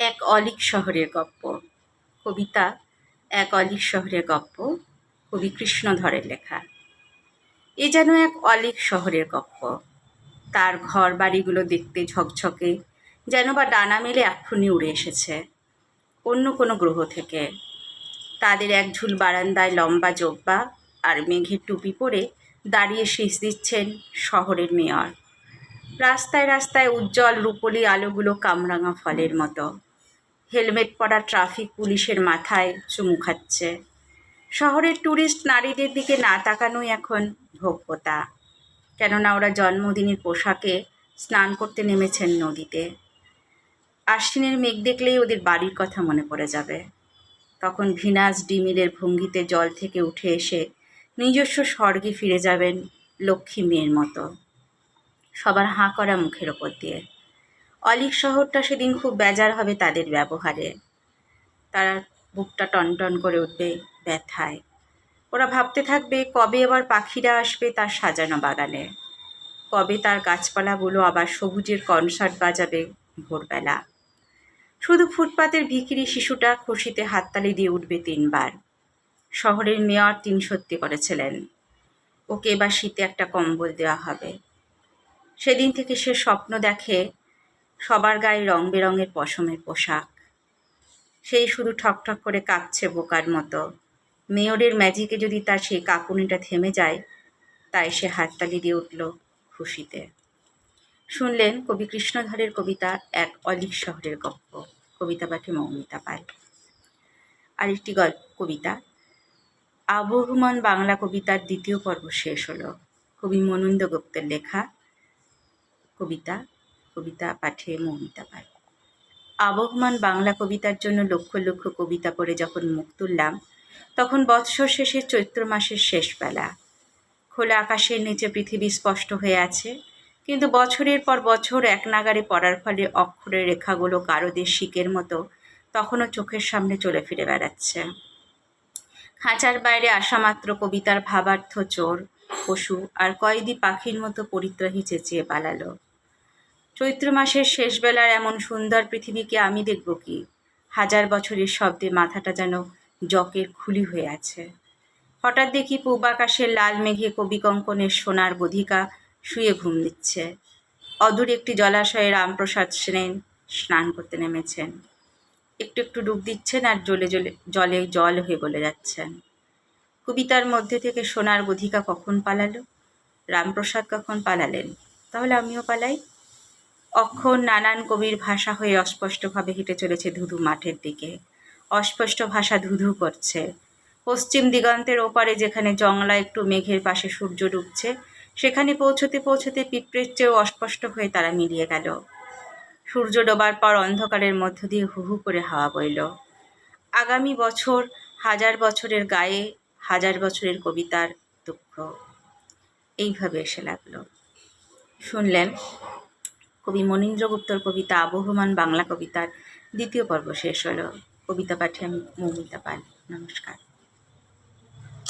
এক অলিক শহরের গপ্প। কবিতা, এক অলিক শহরের গপ্প, কবি কৃষ্ণধরের লেখা। এ যেন এক অলিক শহরের গপ্প। তার ঘর বাড়িগুলো দেখতে ঝকঝকে, যেন বা ডানা মেলে এক্ষুনি উড়ে এসেছে অন্য কোনো গ্রহ থেকে। তাদের এক ঝুল বারান্দায় লম্বা জোব্বা আর মেঘের টুপি পরে দাঁড়িয়ে শীষ দিচ্ছেন শহরের মেয়র। রাস্তায় রাস্তায় উজ্জ্বল রূপলি আলোগুলো কামরাঙা ফলের মতো। হেলমেট পরা ট্রাফিক পুলিশের মাথায় চুমু খাচ্ছে। শহরের ট্যুরিস্ট নারীদের দিকে না তাকানোই এখন ভোগ্যতা কেননা ওরা জন্মদিনের পোশাকে স্নান করতে নেমেছেন নদীতে। আশ্বিনের মেঘ দেখলেই ওদের বাড়ির কথা মনে পড়ে যাবে। তখন ভিনাস ডিমিলের ভঙ্গিতে জল থেকে উঠে এসে নিজস্ব স্বর্গে ফিরে যাবেন লক্ষ্মী মেয়ের মতো। সবার হাঁ করা মুখের ওপর দিয়ে। অলিক শহরটা সেদিন খুব বেজার হবে তাদের ব্যবহারে। তারা বুকটা টনটন করে উঠবে ব্যথায়। ওরা ভাবতে থাকবে, কবে আবার পাখিরা আসবে তার সাজানো বাগানে। কবে তার গাছপালাগুলো আবার সবুজের কনসার্ট বাজাবে ভোরবেলা। শুধু ফুটপাতের ভিখিরি শিশুটা খুশিতে হাততালি দিয়ে উঠবে তিনবার। শহরের মেয়র তিন সত্যি করেছিলেন, ওকে এবার শীতে একটা কম্বল দেওয়া হবে। সেদিন থেকে সে স্বপ্ন দেখে সবার গায়ে রং বেরঙের পশমের পোশাক। সেই শুধু ঠকঠক করে কাঁপছে বোকার মতো। মেয়রের ম্যাজিকে যদি তার সেই কাঁপুনিটা থেমে যায়, তাই সে হাততালি দিয়ে উঠল খুশিতে। শুনলেন কবি কৃষ্ণধরের কবিতা এক অলিক শহরের গল্প কবিতা পাঠে মৌমিতা পাল। আরেকটি গল্প, কবিতা। আবহমান বাংলা কবিতার দ্বিতীয় পর্ব শেষ হলো। কবি মনন্দ গুপ্তের লেখা কবিতা কবিতা পাঠে মৌমিতা পাল। আবহমান বাংলা কবিতার জন্য লক্ষ লক্ষ কবিতা পড়ে যখন মুখ তুললাম, তখন বৎসর শেষে চৈত্র মাসের শেষ বেলা। খোলা আকাশের নিচে পৃথিবী স্পষ্ট হয়ে আছে, কিন্তু বছরের পর বছর এক নাগারে পড়ার ফলে অক্ষরের রেখাগুলো কারোদের শিকের মতো তখনও চোখের সামনে চলে ফিরে বেড়াচ্ছে। খাঁচার বাইরে আসামাত্র কবিতার ভাবার্থ চোর, পশু আর কয়েদি পাখির মতো পরিত্রাহী চেঁচিয়ে পালালো। চৈত্র মাসের শেষ বেলার এমন সুন্দর পৃথিবীকে আমি দেখব কি? হাজার বছরের শব্দে মাথাটা যেন জকের খুলি হয়ে আছে। হঠাৎ দেখি পূব আকাশের লাল মেঘে কবি কঙ্কনের সোনার বধিকা শুয়ে ঘুম দিচ্ছে। অদূর একটি জলাশয়ে রামপ্রসাদ সেন স্নান করতে নেমেছেন। একটু একটু ডুব দিচ্ছেন আর জলে জলে জলে জল হয়ে বলে যাচ্ছেন। কবিতার মধ্যে থেকে সোনার বধিকা কখন পালালো? রামপ্রসাদ কখন পালালেন? তাহলে আমিও পালাই। অক্ষর নানান কবির ভাষা হয়ে অস্পষ্টভাবে হেঁটে চলেছে ধুধু মাঠের দিকে। অস্পষ্ট ভাষা ধুধু করছে। পশ্চিম দিগন্তের ওপারে যেখানে জংলা একটু মেঘের পাশে সূর্য ডুবছে, সেখানে পৌঁছতে পৌঁছতে পিঁপড়ের চেয়েও অস্পষ্ট হয়ে তারা মিলিয়ে গেল। সূর্য ডোবার পর অন্ধকারের মধ্য দিয়ে হু হু করে হাওয়া বইল। আগামী বছর, হাজার বছরের গায়ে, হাজার বছরের কবিতার দুঃখ। এইভাবে এসে লাগল। শুনলেন কবি মনীন্দ্রগুপ্তর কবিতা আবহমান বাংলা কবিতার দ্বিতীয় পর্ব শেষ হলো। কবিতা পাঠে আমি মৌমিতা পাল। নমস্কার।